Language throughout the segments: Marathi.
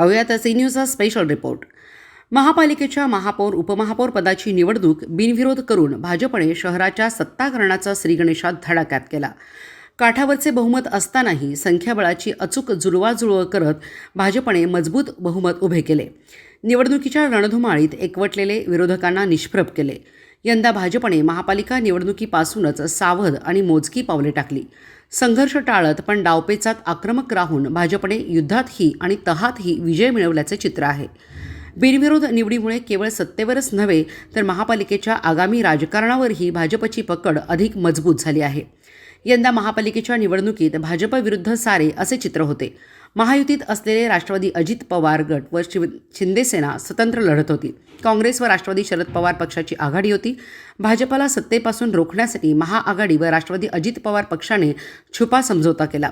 पाहूयात सी न्यूजचा स्पेशल रिपोर्ट महापालिकेच्या महापौर उपमहापौर पदाची निवडणूक बिनविरोध करून भाजपने शहराच्या सत्ताकरणाचा श्रीगणेशात धडाक्यात केला. काठावरचे बहुमत असतानाही संख्याबळाची अचूक जुळवाजुळव करत भाजपने मजबूत बहुमत उभे केले. निवडणुकीच्या रणधुमाळीत एकवटलेले विरोधकांना निष्प्रभ केले. यंदा भाजपने महापालिका निवडणुकीपासूनच सावध आणि मोजकी पावले टाकली. संघर्ष टाळत पण डावपेचात आक्रमक राहून भाजपने युद्धातही आणि तहातही विजय मिळवल्याचे चित्र आहे. बिनविरोध निवडीमुळे केवळ सत्तेवरच नव्हे तर महापालिकेच्या आगामी राजकारणावरही भाजपची पकड अधिक मजबूत झाली आहे. यंदा महापालिकेच्या निवडणुकीत भाजपविरुद्ध सारे असे चित्र होते. महायुतीत असलेले राष्ट्रवादी अजित पवार गट व शिव शिंदेसेना स्वतंत्र लढत होती. काँग्रेस व राष्ट्रवादी शरद पवार पक्षाची आघाडी होती. भाजपला सत्तेपासून रोखण्यासाठी महाआघाडी व राष्ट्रवादी अजित पवार पक्षाने छुपा समझोता केला.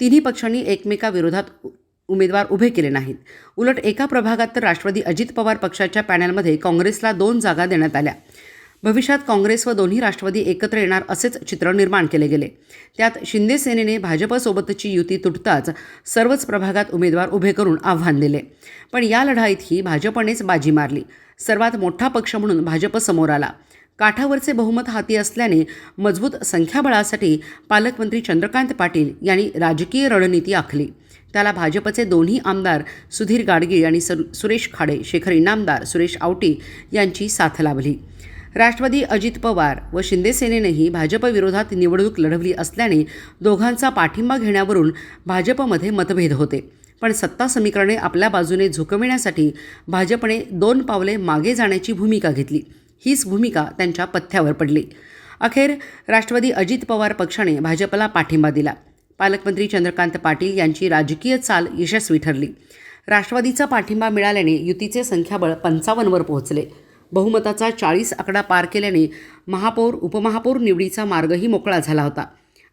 तिन्ही पक्षांनी एकमेकाविरोधात उ- उमेदवार उभे केले नाहीत. उलट एका प्रभागात तर राष्ट्रवादी अजित पवार पक्षाच्या पॅनलमध्ये काँग्रेसला दोन जागा देण्यात आल्या. भविष्यात काँग्रेस व दोन्ही राष्ट्रवादी एकत्र येणार असेच चित्र निर्माण केले गेले. त्यात शिंदे सेनेने भाजपसोबतची युती तुटताच सर्वच प्रभागात उमेदवार उभे करून आव्हान दिले. पण या लढाईतही भाजपनेच बाजी मारली. सर्वात मोठा पक्ष म्हणून भाजप समोर आला. काठावरचे बहुमत हाती असल्याने मजबूत संख्याबळासाठी पालकमंत्री चंद्रकांत पाटील यांनी राजकीय रणनीती आखली. त्याला भाजपचे दोन्ही आमदार सुधीर गाडगीळ आणि सर सुरेश खाडे शेखर इनामदार सुरेश आवटी यांची साथ लाभली. राष्ट्रवादी अजित पवार व शिंदेसेनेनेही भाजपविरोधात निवडणूक लढवली असल्याने दोघांचा पाठिंबा घेण्यावरून भाजपमध्ये मतभेद होते. पण सत्ता समीकरणे आपल्या बाजूने झुकविण्यासाठी भाजपने दोन पावले मागे जाण्याची भूमिका घेतली. हीच भूमिका त्यांच्या पथ्यावर पडली. अखेर राष्ट्रवादी अजित पवार पक्षाने भाजपला पाठिंबा दिला. पालकमंत्री चंद्रकांत पाटील यांची राजकीय चाल यशस्वी ठरली. राष्ट्रवादीचा पाठिंबा मिळाल्याने युतीचे संख्याबळ पंचावन्नवर पोहोचले. बहुमताचा चाळीस आकडा पार केल्याने महापौर उपमहापौर निवडीचा मार्गही मोकळा झाला होता.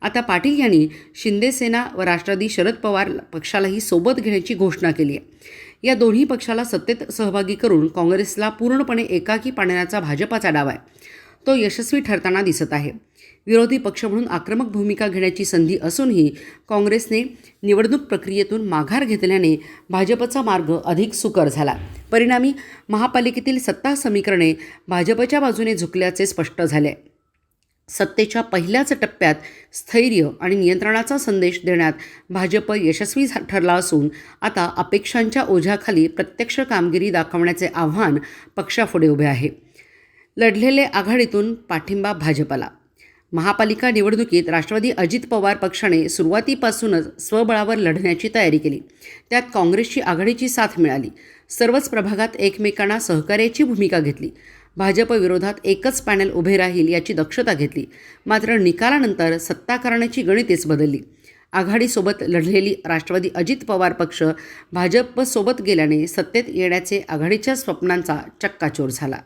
आता पाटील यांनी शिंदेसेना व राष्ट्रवादी शरद पवार पक्षालाही सोबत घेण्याची घोषणा केली आहे. या दोन्ही पक्षाला सत्तेत सहभागी करून काँग्रेसला पूर्णपणे एकाकी पाडण्याचा भाजपाचा डाव आहे. तो यशस्वी ठरताना दिसत आहे. विरोधी पक्ष म्हणून आक्रमक भूमिका घेण्याची संधी असूनही काँग्रेसने निवडणूक प्रक्रियेतून माघार घेतल्याने भाजपचा मार्ग अधिक सुकर झाला. परिणामी महापालिकेतील सत्ता समीकरणे भाजपच्या बाजूने झुकल्याचे स्पष्ट झाले. सत्तेच्या पहिल्याच टप्प्यात स्थैर्य आणि नियंत्रणाचा संदेश देण्यात भाजप यशस्वी झा- ठरला असून आता अपेक्षांच्या ओझ्याखाली प्रत्यक्ष कामगिरी दाखवण्याचे आव्हान पक्षापुढे उभे आहे. लढलेले आघाडीतून पाठिंबा भाजपला. महापालिका निवडणुकीत राष्ट्रवादी अजित पवार पक्षाने सुरुवातीपासूनच स्वबळावर लढण्याची तयारी केली. त्यात काँग्रेसची आघाडीची साथ मिळाली. सर्वच प्रभागात एकमेकांना सहकार्याची भूमिका घेतली. भाजप विरोधात एकच पॅनल उभे राहील याची दक्षता घेतली. मात्र निकालानंतर सत्ता करण्याची गणितेच बदलली. आघाडीसोबत लढलेली राष्ट्रवादी अजित पवार पक्ष भाजपसोबत गेल्याने सत्तेत येण्याचे आघाडीच्या स्वप्नांचा चक्काचूर झाला.